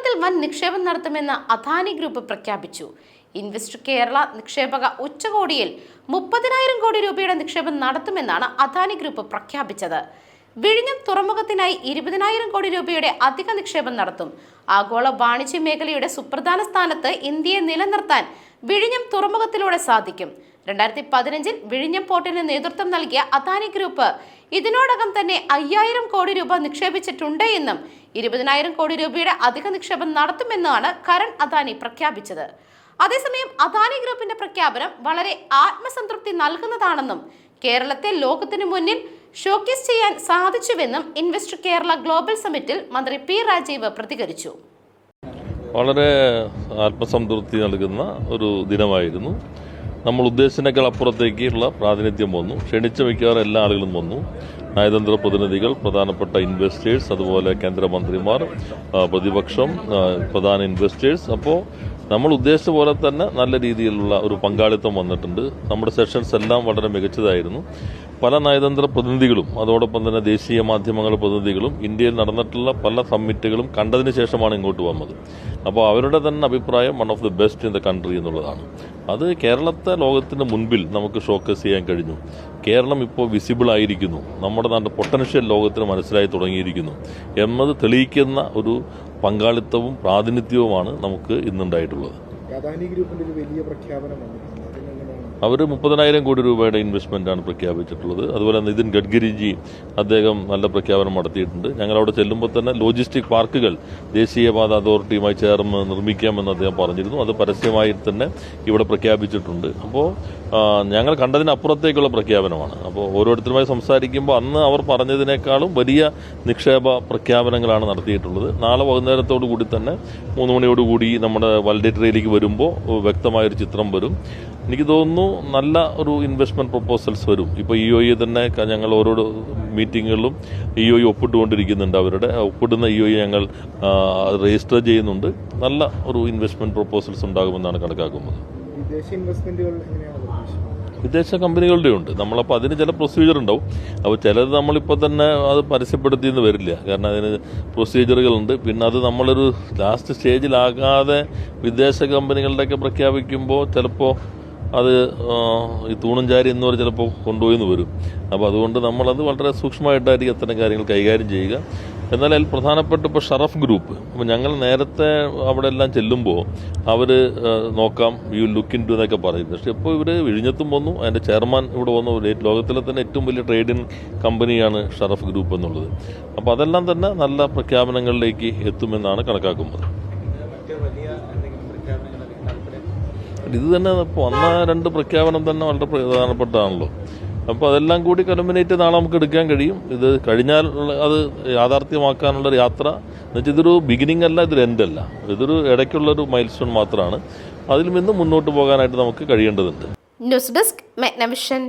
കേരളത്തിൽ വൻ നിക്ഷേപം നടത്തുമെന്ന് അദാനി ഗ്രൂപ്പ് പ്രഖ്യാപിച്ചു. ഇൻവെസ്റ്റ് കേരള നിക്ഷേപക ഉച്ചകോടിയിൽ മുപ്പതിനായിരം കോടി രൂപയുടെ നിക്ഷേപം നടത്തുമെന്നാണ് അദാനി ഗ്രൂപ്പ് പ്രഖ്യാപിച്ചത്. വിഴിഞ്ഞം തുറമുഖത്തിനായി ഇരുപതിനായിരം കോടി രൂപയുടെ അധിക നിക്ഷേപം നടത്തും. ആഗോള വാണിജ്യ മേഖലയുടെ സുപ്രധാന സ്ഥാനത്ത് ഇന്ത്യയെ നിലനിർത്താൻ വിഴിഞ്ഞം തുറമുഖത്തിലൂടെ സാധിക്കും. രണ്ടായിരത്തി പതിനഞ്ചിൽ വിഴിഞ്ഞം പോർട്ടിന് നേതൃത്വം നൽകിയ അദാനി ഗ്രൂപ്പ് ഇതിനോടകം തന്നെ അയ്യായിരം കോടി രൂപ നിക്ഷേപിച്ചിട്ടുണ്ട് എന്നും ഇരുപതിനായിരം കോടി രൂപയുടെ അധിക നിക്ഷേപം നടത്തുമെന്നാണ് കരൺ അദാനി പ്രഖ്യാപിച്ചത്. അതേസമയം അദാനി ഗ്രൂപ്പിന്റെ പ്രഖ്യാപനം വളരെ ആത്മസംതൃപ്തി നൽകുന്നതാണെന്നും കേരളത്തെ ലോകത്തിനു മുന്നിൽ ഷോക്കേസ് ചെയ്യാൻ സാധിച്ചുവെന്നും ഇൻവെസ്റ്റ് കേരള ഗ്ലോബൽ സമിറ്റിൽ മന്ത്രി പി രാജീവ് പ്രതികരിച്ചു. വളരെ ആത്മസംതൃപ്തി നൽകുന്ന ഒരു ദിനമായിരുന്നു. നമ്മൾ ഉദ്ദേശിച്ചതിനേക്കാൾ അപ്പുറത്തേക്കുള്ള പ്രാതിനിധ്യം വന്നു. ക്ഷണിച്ച മിക്കവാറും എല്ലാ ആളുകളും വന്നു. നയതന്ത്ര പ്രതിനിധികൾ പ്രധാനപ്പെട്ട ഇൻവെസ്റ്റേഴ്സ് അതുപോലെ കേന്ദ്രമന്ത്രിമാർ പ്രതിപക്ഷം പ്രധാന ഇൻവെസ്റ്റേഴ്സ് അപ്പോൾ നമ്മൾ ഉദ്ദേശിച്ച പോലെ തന്നെ നല്ല രീതിയിലുള്ള ഒരു പങ്കാളിത്തം വന്നിട്ടുണ്ട്. നമ്മുടെ സെഷൻസ് എല്ലാം വളരെ മികച്ചതായിരുന്നു. പല നയതന്ത്ര പ്രതിനിധികളും അതോടൊപ്പം തന്നെ ദേശീയ മാധ്യമങ്ങളുടെ പ്രതിനിധികളും ഇന്ത്യയിൽ നടന്നിട്ടുള്ള പല സമ്മിറ്റുകളും കണ്ടതിന് ശേഷമാണ് ഇങ്ങോട്ട് വന്നത്. അപ്പോൾ അവരുടെ തന്നെ അഭിപ്രായം one of the best in the country എന്നുള്ളതാണ്. അത് കേരളത്തെ ലോകത്തിന് മുൻപിൽ നമുക്ക് ഷോക്കസ് ചെയ്യാൻ കഴിഞ്ഞു. കേരളം ഇപ്പോൾ വിസിബിൾ ആയിരിക്കുന്നു. നമ്മുടെ നാട്ടിൽ പൊട്ടൻഷ്യൽ ലോകത്തിന് മനസ്സിലായി തുടങ്ങിയിരിക്കുന്നു. എന്നത് തെളിയിക്കുന്ന ഒരു പങ്കാളിത്തവും പ്രാതിനിധ്യവുമാണ് നമുക്ക് ഇന്നുണ്ടായിട്ടുള്ളത്. ഗ്രൂപ്പിന്റെ ഒരു വലിയ പ്രഖ്യാപനം അവർ മുപ്പതിനായിരം കോടി രൂപയുടെ ഇൻവെസ്റ്റ്മെന്റാണ് പ്രഖ്യാപിച്ചിട്ടുള്ളത്. അതുപോലെ നിതിൻ ഗഡ്കരിജി അദ്ദേഹം നല്ല പ്രഖ്യാപനം നടത്തിയിട്ടുണ്ട്. ഞങ്ങൾ അവിടെ ചെല്ലുമ്പോൾ തന്നെ ലോജിസ്റ്റിക് പാർക്കുകൾ ദേശീയപാത അതോറിറ്റിയുമായി ചേർന്ന് നിർമ്മിക്കാമെന്ന് അദ്ദേഹം പറഞ്ഞിരുന്നു. അത് പരസ്യമായി തന്നെ ഇവിടെ പ്രഖ്യാപിച്ചിട്ടുണ്ട്. അപ്പോൾ ഞങ്ങൾ കണ്ടതിനപ്പുറത്തേക്കുള്ള പ്രഖ്യാപനമാണ്. അപ്പോൾ ഓരോരുത്തരുമായി സംസാരിക്കുമ്പോൾ അന്ന് അവർ പറഞ്ഞതിനേക്കാളും വലിയ നിക്ഷേപ പ്രഖ്യാപനങ്ങളാണ് നടത്തിയിട്ടുള്ളത്. നാളെ വൈകുന്നേരത്തോടു കൂടി തന്നെ മൂന്ന് മണിയോടുകൂടി നമ്മുടെ വൽഡേറ്ററിയിലേക്ക് വരുമ്പോൾ വ്യക്തമായൊരു ചിത്രം വരും. എനിക്ക് തോന്നുന്നു നല്ല ഒരു ഇൻവെസ്റ്റ്മെന്റ് പ്രൊപ്പോസൽസ് വരും. ഇപ്പോൾ ഇ ഒ ഇ തന്നെ ഞങ്ങൾ ഓരോ മീറ്റിങ്ങുകളിലും ഇ ഒ ഇ ഒപ്പിട്ടുകൊണ്ടിരിക്കുന്നുണ്ട് അവരുടെ. ഒപ്പിടുന്ന ഇ ഒ ഇ ഞങ്ങൾ രജിസ്റ്റർ ചെയ്യുന്നുണ്ട്. നല്ല ഒരു ഇൻവെസ്റ്റ്മെന്റ് പ്രൊപ്പോസൽസ് ഉണ്ടാകുമെന്നാണ് കണക്കാക്കുന്നത്. വിദേശ കമ്പനികളുടെ ഉണ്ട്. നമ്മളപ്പോൾ അതിന് ചില പ്രൊസീജിയർ ഉണ്ടാവും. അപ്പോൾ ചിലത് നമ്മളിപ്പോൾ തന്നെ അത് പരസ്യപ്പെടുത്തിയെന്ന് വരില്ല. കാരണം അതിന് പ്രൊസീജിയറുകളുണ്ട് പിന്നെ അത് നമ്മളൊരു ലാസ്റ്റ് സ്റ്റേജിലാകാതെ വിദേശ കമ്പനികളുടെയൊക്കെ പ്രഖ്യാപിക്കുമ്പോൾ ചിലപ്പോൾ അത് ഈ ഈ എന്ന് എന്നവർ ചിലപ്പോൾ കൊണ്ടുപോയിന്ന് വരും. അപ്പോൾ അതുകൊണ്ട് നമ്മളത് വളരെ സൂക്ഷ്മമായിട്ടായിരിക്കും അത്തരം കാര്യങ്ങൾ കൈകാര്യം ചെയ്യുക. എന്നാൽ അതിൽ പ്രധാനപ്പെട്ട ഇപ്പോൾ ഷറഫ് ഗ്രൂപ്പ്. അപ്പോൾ ഞങ്ങൾ നേരത്തെ അവിടെ എല്ലാം ചെല്ലുമ്പോൾ അവർ നോക്കാം യു ലുക്ക് ഇൻ ടു എന്നൊക്കെ പറയുന്നത് പക്ഷേ ഇപ്പോൾ ഇവർ വിഴിഞ്ഞത്തും വന്നു. അതിന്റെ ചെയർമാൻ ഇവിടെ വന്നു. ലോകത്തിലെ തന്നെ ഏറ്റവും വലിയ ട്രേഡിങ് കമ്പനിയാണ് ഷറഫ് ഗ്രൂപ്പ് എന്നുള്ളത്. അപ്പോൾ അതെല്ലാം തന്നെ നല്ല പ്രഖ്യാപനങ്ങളിലേക്ക് എത്തുമെന്നാണ് കണക്കാക്കുന്നത്. ഇത് തന്നെ ഇപ്പോൾ വന്ന രണ്ട് പ്രഖ്യാപനം തന്നെ വളരെ പ്രധാനപ്പെട്ടതാണല്ലോ. അപ്പോൾ അതെല്ലാം കൂടി കലുമിനേറ്റ് നാളെ നമുക്ക് എടുക്കാൻ കഴിയും. ഇത് കഴിഞ്ഞാൽ അത് യാഥാർത്ഥ്യമാക്കാനുള്ള യാത്ര. എന്നുവെച്ചാൽ ഇതൊരു ബിഗിനിങ് അല്ല ഇതൊരു എൻഡ് അല്ല. ഇതൊരു ഇടയ്ക്കുള്ളൊരു മൈൽ സ്റ്റോൺ മാത്രമാണ് അതിൽ നിന്ന് മുന്നോട്ട് പോകാനായിട്ട് നമുക്ക് കഴിയേണ്ടതുണ്ട്. News desk Megnavision.